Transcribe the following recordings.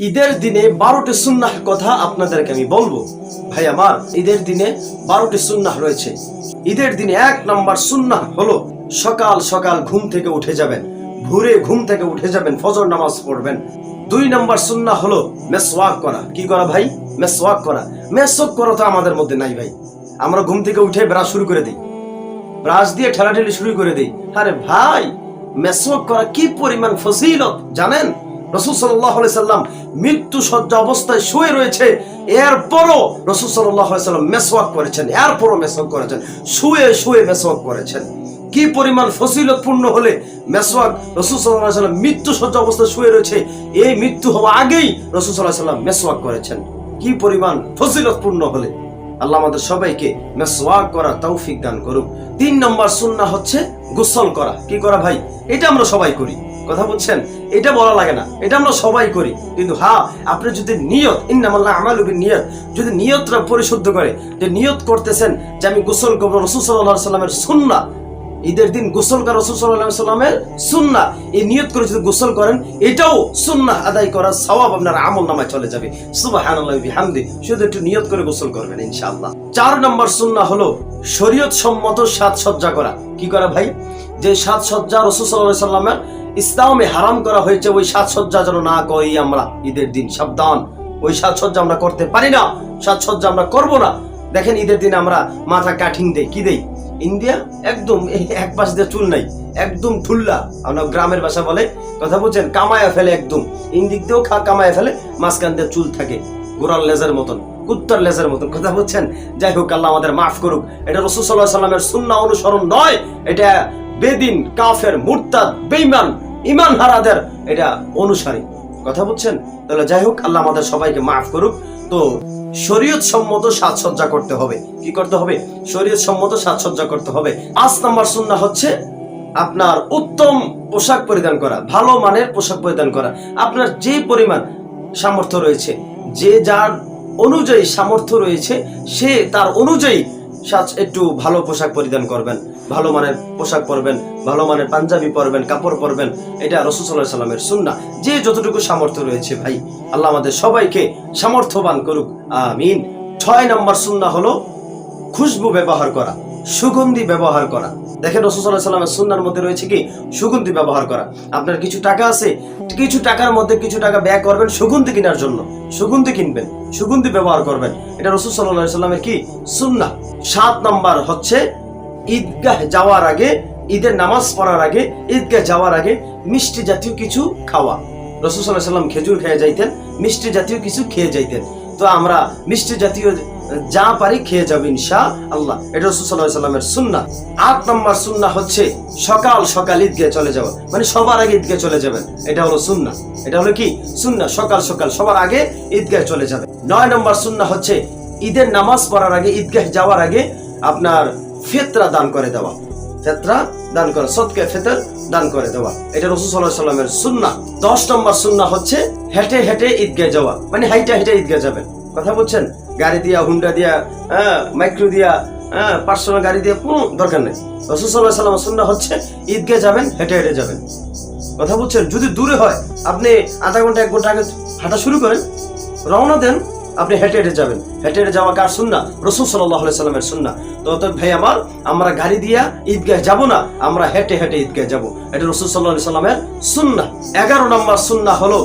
ঈদের দিনে বারোটি সুন্নাহ কথা আপনাদেরকে আমি বলব। ভাই আমার, ঈদের দিনে বারোটি সুন্নাহ রয়েছে। ঈদের দিনে এক নম্বর সুন্নাহ হলো, সকাল সকাল ঘুম থেকে উঠে যাবেন, ভোরে ঘুম থেকে উঠে যাবেন, ফজর নামাজ পড়বেন। দুই নম্বর সুন্নাহ হলো, মেসওয়াক করা। কি করা ভাই? মেসওয়াক করা। মেসওয়াক করা তো আমাদের মধ্যে নাই ভাই। আমরা ঘুম থেকে উঠে ব্রাশ শুরু করে দিই। ব্রাশ দিয়ে ঠেলাঠেলি শুরু করে দিই। আরে ভাই, মেসওয়াক করা কি পরিমাণ ফজিলত, জানেন? রসুল সাল্লাম মৃত্যু সজ্জা অবস্থায় শুয়ে রয়েছে। এরপরও রসুল সাল্লাম মেসওয়াক করেছেন, এরপরও মেসওয়াক করেছেন, শুয়ে শুয়ে মেসওয়াক করেছেন। কি পরিমাণ ফসিলতপূর্ণ হলে মেসওয়াক রসুল সাল্লাম মৃত্যু সজ্জা অবস্থায় শুয়ে রয়েছে, এই মৃত্যু হওয়া আগেই রসুল সাল্লাহ সাল্লাম মেসওয়াক করেছেন। কি পরিমাণ ফসিলতপূর্ণ হলে আল্লাহ আমাদের সবাইকে মেসওয়াক করা তৌফিক দান করুক। তিন নম্বর সুন্নাহ হচ্ছে গোসল করা। কি করা ভাই? এটা আমরা সবাই করি। কথা বলছেন? এটা বলা লাগে না। এটা আমরা সবাই করি। কিন্তু হ্যাঁ আপনি যদি নিয়ত, ইন্নামাল্লাহ আমাল নিয়ত যদি নিয়তটা পরিশুদ্ধ করে, যে নিয়ত করতেছেন যে আমি গোসল করব রসুল সাল্লাহ সাল্লামের সুন্না ঈদের দিন গোসল করা রসুল সাল্লাহ সাল্লামের সুন্না এই নিয়ত করে যদি গোসল করেন, এটাও সুন্না আদায় করার সওয়াব আপনার আমল নামায় চলে যাবে। সুবহানাল্লাহি বিহামদি, শুধু একটু নিয়ত করে গোসল করবেন ইনশাআল্লাহ। চার নম্বর সুন্না হলো শরীয়ত সম্মত সাজসজ্জা করা। কি করা ভাই? যে সাজসজ্জা রসুল সাল্লাহ সাল্লামের ইসলামে হারাম করা হয়েছে, ওই সাজসজ্জা যেন না করি আমরা। ঈদের দিন সাবধান। ওই সাজসজ্জা আমরা করতে পারি না। সাজসজ্জা আমরা করব না। দেখেন ঈদের দিন আমরা মাথা কাঠিং দেই। কি দেই? ইন্ডিয়া? একদম এক পাশ দিয়ে চুল নাই। একদম ঠুল্লা। আমরা গ্রামের ভাষা বলে কথা বলছেন, কামায়া ফেলে একদম। ইন্দিক দিয়েও কামায়া ফেলে, মাঝখান দিয়ে চুল থাকে। গোড়াল লেজের মতন, কুত্তার লেজের মতন। কথা বলছেন? যাই হোক, আল্লাহ আমাদের মাফ করুক। এটা রসুল সাল্লাহ সাল্লামের সুন্না অনুসরণ নয়। এটা বেদিন, কাফের, মুরতাদ বেইমান ইমান হারাদের এটা অনুসারী। কথা বুঝছেন? তাহলে যাই হোক, আল্লাহ আমাদের সবাইকে মাফ করুক। তো শরীয়ত সম্মত সাজসজ্জা করতে হবে। কি করতে হবে? শরীয়ত সম্মত সাজসজ্জা করতে হবে। পাঁচ নাম্বার সুন্না হচ্ছে আপনার উত্তম পোশাক পরিধান করা, ভালো মানের পোশাক পরিধান করা। আপনার যে পরিমাণ সামর্থ্য রয়েছে, যে যার অনুযায়ী সামর্থ্য রয়েছে, সে তার অনুযায়ী সাজ একটু ভালো পোশাক পরিধান করবেন, ভালো মানের পোশাক পরবেন, ভালো মানের পাঞ্জাবি পরবেন, কাপড় পরবেন, এটা রসুল্লাহ সাল্লামের সুন্না যে যতটুকু সামর্থ্য রয়েছে ভাই, আল্লাহ আমাদের সবাইকে সামর্থ্যবান করুক, আমিন। ছয় নম্বর সুন্না হলো খুশবু ব্যবহার করা। সুগন্ধি ব্যবহার করা। দেখেন রসুল্লাহ সাল্লামের সুন্নার মধ্যে রয়েছে কি? সুগন্ধি ব্যবহার করা। আপনার কিছু টাকা আছে? কিছু টাকার মধ্যে কিছু টাকা ব্যয় করবেন সুগন্ধি কেনার জন্য। সুগন্ধি কিনবেন, সুগন্ধি ব্যবহার করবেন। এটা রসুল সাল্লাহ সাল্লামের কি? সুন্না সাত নাম্বার হচ্ছে ঈদগাহ যাওয়ার আগে, ঈদের নামাজ পড়ার আগে, ঈদগাহ যাওয়ার আগে মিষ্টি জাতীয় কিছু খাওয়া। রসুল সাল্লাহ সাল্লাম খেজুর খেয়ে যাইতেন, মিষ্টি জাতীয় কিছু খেয়ে যাইতেন। তো আমরা মিষ্টি জাতীয় যা পারি খেয়ে যাব ইনশা আল্লাহ। এটা রসুল সাল্লাহ সাল্লামের সুন্না আট নম্বর সুন্না হচ্ছে সকাল সকাল ঈদগাহ চলে যাওয়া। মানে সবার আগে ঈদগাহ চলে যাবেন। এটা হলো সুন্না এটা হলো কি? সুন্না সকাল সকাল সবার আগে ঈদগাহ চলে যাবে নয় নম্বর সুন্না হচ্ছে ঈদের নামাজ পড়ার আগে ঈদগাহ যাওয়ার আগে আপনার ফেতরা দান করে দেওয়া। ফেতরা দান করা সৎকে ফেতর দান করে দেওয়া। এটা রসুল সাল্লাহ সাল্লামের সুন্না দশ নম্বর সুন্না হচ্ছে হেঁটে হেঁটে ঈদগাহ যাওয়া। মানে হাইটা হেঁটে ঈদগাহ যাবেন। কথা বলছেন? গাড়ি দিয়া, হুন্ডা দিয়া হ্যাঁ মাইক্রো দিয়া হ্যাঁ পার্সোনাল গাড়ি দিয়ে কোনো দরকার নেই। রসুল সাল্লাহ সাল্লাম সুন্না হচ্ছে, ঈদগাহ যাবেন, হেঁটে হেঁটে যাবেন। কথা বলছেন, যদি দূরে হয়, আপনি আধা ঘণ্টা, এক ঘণ্টা আগে হাঁটা শুরু করেন, রওনা দেন আপনি হেঁটে হেঁটে যাবেন। হেঁটে হেঁটে যাওয়া কার সুন্না? রসুল সাল্লামের সুন্না। তো ভাই আমার, আমরা গাড়ি দিয়া ঈদগাহ যাব না, আমরা হেঁটে হেঁটে ঈদগাহ যাব। এটা রসুল সাল্লাহ সাল্লামের সুন্না। এগারো নম্বর সুন্না হলো,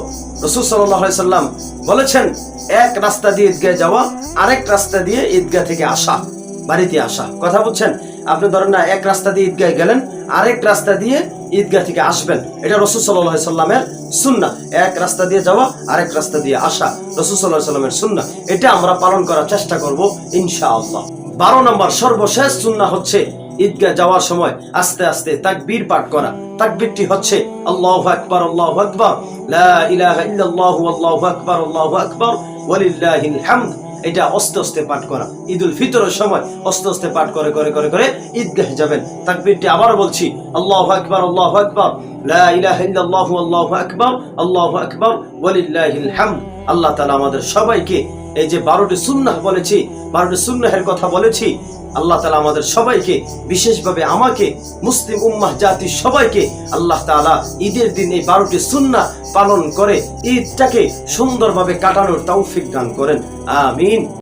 রসুল সাল্লাহ সাল্লাম বলেছেন, এক রাস্তা দিয়ে ঈদগাহ যাওয়া, আরেক রাস্তা দিয়ে ঈদগাহ থেকে আসা, বাড়িতে আসা। কথা বলছেন আপনি ধরেন না, এক রাস্তা দিয়ে ঈদগাহ গেলেন, আরেক রাস্তা দিয়ে ঈদগাহ থেকে আসবেন। এটা রসুল সাল্লাহ সাল্লামের সুন্না এক রাস্তা দিয়ে যাওয়া, আরেক রাস্তা দিয়ে আসা রসুল সাল্লাহ সাল্লামের সুন্না এটা আমরা পালন করার চেষ্টা করব ইনশাআল্লাহ। বারো নম্বর, সর্বশেষ সুন্না হচ্ছে ঈদগাহ যাওয়ার সময় আস্তে আস্তে তাকবীর পাঠ করা। তাকবীরটি হচ্ছে আল্লাহু আকবার আল্লাহু আকবার। লা ইলাহা ইল্লাল্লাহু, আল্লাহু আকবার আল্লাহু আকবার। ওয়ালিল্লাহিল হামদ। এটা অস্তে অস্তে পাঠ করা। ঈদুল ফিতরের সময় অস্তে অস্তে পাঠ করে করে করে করে ঈদগাহে যাবেন। তাকবীরটি আবার বলছি, আল্লাহু আকবার আল্লাহু আকবার। আল্লাহু আকবার আল্লাহু আকবার, ওয়ালিল্লাহিল হামদ। আল্লাহ তাআলা আমাদের সবাইকে এই যে বারোটি সুন্নাহ বলেছি, বারোটি সুন্নাহের কথা বলেছি আল্লাহ তালা আমাদের সবাইকে, বিশেষভাবে আমাকে, মুসলিম উম্মাহ, জাতি সবাইকে আল্লাহ তালা ঈদের দিন এই বারোটি সুন্না পালন করে, ঈদটাকে সুন্দরভাবে কাটানোর তৌফিক দান করেন। আমিন।